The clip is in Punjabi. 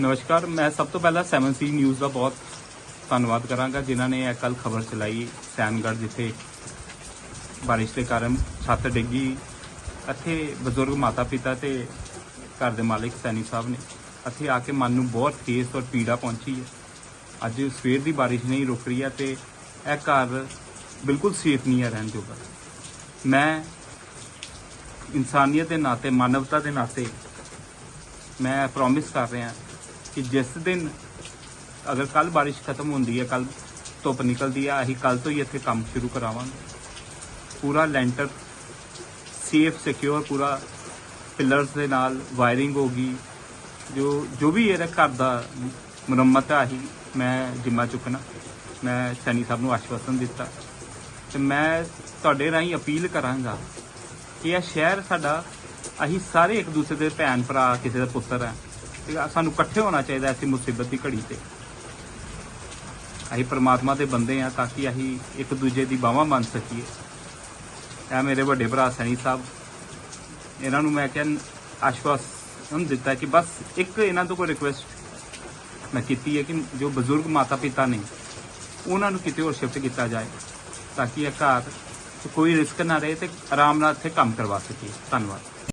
ਨਮਸਕਾਰ, ਮੈਂ ਸਭ ਤੋਂ ਪਹਿਲਾਂ 7C ਨਿਊਜ਼ ਦਾ ਬਹੁਤ ਧੰਨਵਾਦ ਕਰਾਂਗਾ, ਜਿਨ੍ਹਾਂ ਨੇ ਇਹ ਕੱਲ ਖਬਰ ਚਲਾਈ, ਸੈਨਗੜ੍ਹ ਜਿੱਥੇ ਬਾਰਿਸ਼ ਦੇ ਕਾਰਨ ਛੱਤ ਡਿੱਗੀ। ਇੱਥੇ ਬਜ਼ੁਰਗ ਮਾਤਾ ਪਿਤਾ ਤੇ ਘਰ ਦੇ ਮਾਲਕ ਸੈਣੀ ਸਾਹਿਬ ਨੇ ਇੱਥੇ ਆ ਕੇ ਮਨ ਨੂੰ ਬਹੁਤ ਠੇਸ ਔਰ ਪੀੜਾ ਪਹੁੰਚੀ ਹੈ। ਅੱਜ ਸਵੇਰ ਦੀ ਬਾਰਿਸ਼ ਨਹੀਂ ਰੁਕ ਰਹੀ ਹੈ ਤੇ ਇਹ ਘਰ ਬਿਲਕੁਲ ਸੇਫ ਨਹੀਂ ਹੈ, ਰਹਿਣ ਜੋਗਾ। ਮੈਂ ਇਨਸਾਨੀਅਤ ਦੇ ਨਾਤੇ, ਮਾਨਵਤਾ ਦੇ ਨਾਤੇ ਮੈਂ ਪ੍ਰੋਮਿਸ ਕਰ ਰਿਹਾ ਕਿ ਜਿਸ ਦਿਨ ਅਗਰ ਕੱਲ ਬਾਰਿਸ਼ ਖਤਮ ਹੁੰਦੀ ਹੈ ਕੱਲ ਧੁੱਪ ਨਿਕਲਦੀ ਹੈ, ਅਸੀਂ ਕੱਲ ਤੋਂ ਹੀ ਇੱਥੇ ਕੰਮ ਸ਼ੁਰੂ ਕਰਾਵਾਂਗੇ। ਪੂਰਾ ਲੈਂਟਰ ਸੇਫ ਸਿਕਿਉਰ ਪੂਰਾ ਪਿਲਰਸ ਦੇ ਨਾਲ ਵਾਇਰਿੰਗ ਹੋਗੀ ਜੋ ਜੋ ਵੀ ਇਹਦਾ ਘਰ ਦਾ ਮੁਰੰਮਤ ਹੈ ਅਸੀਂ, ਮੈਂ ਜਿੰਮਾ ਚੁੱਕਣਾ। ਮੈਂ ਸੈਣੀ ਸਾਹਿਬ ਨੂੰ ਆਸ਼ਵਾਸਨ ਦਿੱਤਾ। ਤੇ ਮੈਂ ਤੁਹਾਡੇ ਰਾਹੀਂ ਅਪੀਲ ਕਰਾਂਗਾ ਕਿ ਇਹ ਸ਼ਹਿਰ ਸਾਡਾ, ਅਸੀਂ ਸਾਰੇ ਇੱਕ ਦੂਸਰੇ ਦੇ ਭੈਣ ਭਰਾ ਕਿਸੇ ਦਾ ਪੁੱਤਰ ਹੈ ਤੇ ਸਾਨੂੰ ਇਕੱਠੇ ਹੋਣਾ ਚਾਹੀਦਾ ਐਸੀ ਮੁਸੀਬਤ ਦੀ ਘੜੀ ਤੇ। ਅਸੀਂ ਪਰਮਾਤਮਾ ਦੇ ਬੰਦੇ ਆ ਤਾਂ ਕਿ ਅਸੀਂ ਇੱਕ ਦੂਜੇ ਦੀ ਬਾਹਾਂ ਮੰਨ ਸਕੀਏ। ਇਹ ਮੇਰੇ ਵੱਡੇ ਭਰਾ ਸੈਣੀ ਸਾਹਿਬ, ਇਹਨਾਂ ਨੂੰ ਮੈਂ ਕਿਹਾ ਆਸ਼ਵਾਸਨ ਦਿੱਤਾ ਕਿ ਬਸ ਇੱਕ ਇਹਨਾਂ ਤੋਂ ਕੋਈ ਰਿਕੁਐਸਟ ਮੈਂ ਕੀਤੀ ਹੈ ਕਿ ਜੋ ਬਜ਼ੁਰਗ ਮਾਤਾ ਪਿਤਾ ਨੇ, ਉਹਨਾਂ ਨੂੰ ਕਿਤੇ ਹੋਰ ਸ਼ਿਫਟ ਕੀਤਾ ਜਾਏ ਤਾਂ ਕਿ ਇਹ ਘਰ ਕੋਈ ਰਿਸਕ ਨਾ ਰਹੇ ਤੇ ਆਰਾਮ ਨਾਲ ਇੱਥੇ ਕੰਮ ਕਰਵਾ ਸਕੀਏ। ਧੰਨਵਾਦ।